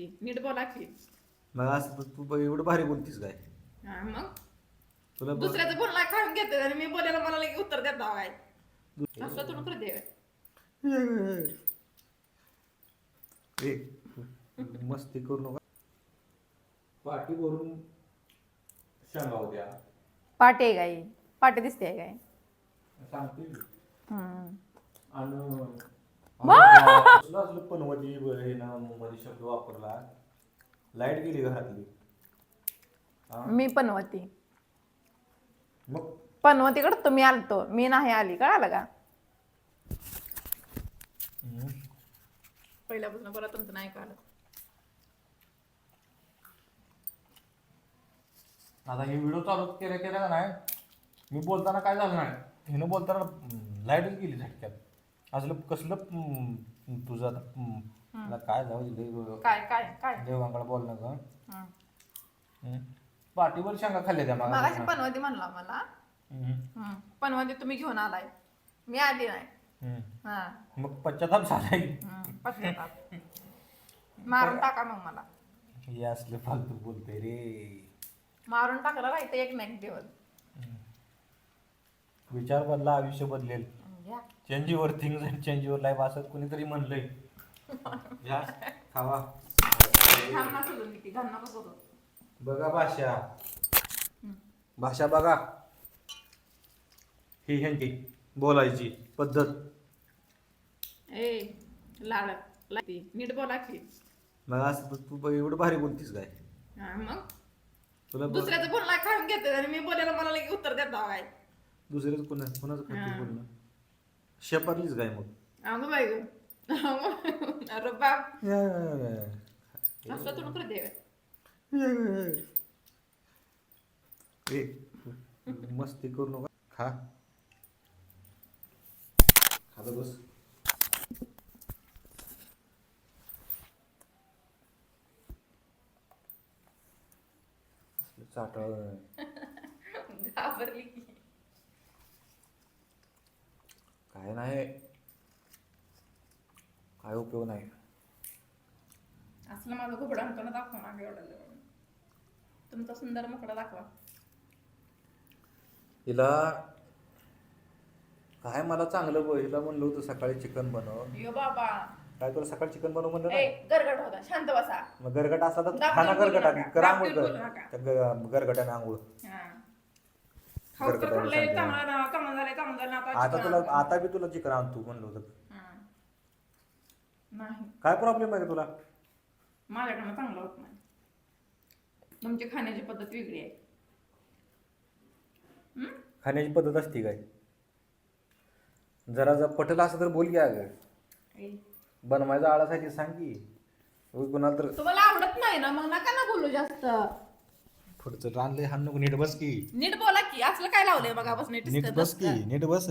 लागते नीट बोला की. मग असं तू- तू ब- एवढं भारी बोलतीस काय? हा, मग? तुला ब- दुसऱ्याचं बोलणं खाऊन घेते आणि मी बोलायला मला लगे उत्तर देत नाव काय असं तुला करते ए, मस्ती करू नका. पाठी भरून शेंगा होत्या पाटे आहे काय? पाटे दिसते काय? सांगते मी. हम्म. आणि कसलं असलं पनवती हे ना मध्ये शब्द वापरला. लाइट गेली घरातली हा? मी पनवती. मग? पनवतीकडे तुम्ही आलतो. मी नाही आली. कळालं का. पहिल्यापासून परत तुमचं नाही कळलं. आता हे व्हिडिओ चालू केल्या केल्या का नाही? मी बोलताना काय झालं नाही? हिनं बोलताना लाईटच गेली झटक्यात. असलं कसलं हम्म, तुझं आता काय जाऊ दे लय काय काय काय? देवांकडे बोलणं का हम्म. हम्म. पाठीवर शेंगा खाल्ल्या त्या मगाशी मागा पनवती म्हणला मला. पनवती तुम्ही घेऊन आलाय. मी आली नाही. हा. मग पश्चाताप. पश्चाताप. मारून टाका मग मला. हे असले फालतू बोलते रे. मारून टाकलं राहतं एक ना एक दिवस. विचार बदला आयुष्य बदलेल. Change your things and change your life असं कोणीतरी म्हणलंय. घ्या खावा किती बघा भाषा. भाषा बघा. ही ह्यांची बोलायची पद्धत. ए लाड लागते नीट बोला की. मग असं तू- एवढं भारी बोलतीस काय? हा मग? तुला ब- दुसऱ्याचं बोलणं खाऊन घेते आणि मी बोलायला मला लगे उत्तर देत काय? दुसऱ्याच कोणा कोणाचं. कोणतं बोलणं? शेपारलीच काय मग. अगं बाई गं. अरे बाप. असं तुला करते ए, मस्ती करू नका. खा. खाता बस. चाटाळ. घाबरली की. काय नाही काय उपयोग नाही असलं माझं घुबडा अंकन दाखवा ना एवढं जवळ. तुमचा सुंदर मुकडा दाखवा हिला काय मला चांगलं बघ हिला म्हणलं होतं सकाळी चिकन बनव यो बाबा काय तुला सकाळी चिकन बनव म्हणलं ए ना गरगट होता शांत बसा मग गरगट असला तर खाना देऊन बोलू गरगटा नका. कर आंघोळ देऊन कर बोलू नका. त्या ग- गरगटाने आंघोळ हा. खाऊ तर गरगटाने कुठले सांगते. चांगलं ना. चांगलं झालंय चांगलं झालं आता तुला. आता बी तुला चिकन आणतो म्हणलं होतं. हा. नाही. काय प्रॉब्लेम आहे तुला? माझ्याकडनं चांगलं होत नाही. तुमची खाण्याची पद्धत वेगळी आहे? खाण्याची पद्धत असते काय? जरा जर पटलं असं तर बोल की अगं. ए, बनवायचा आळासाठी सांग की. उगी कोणाला तर तुम्हाला आवडत नाही ना? मग नका ना बोलू जास्त. पुढचं रानले हाण नको. नीट बस की. नीट बोला की असलं काय लावलंय बघा बस नीट नीट बस की नीट बस.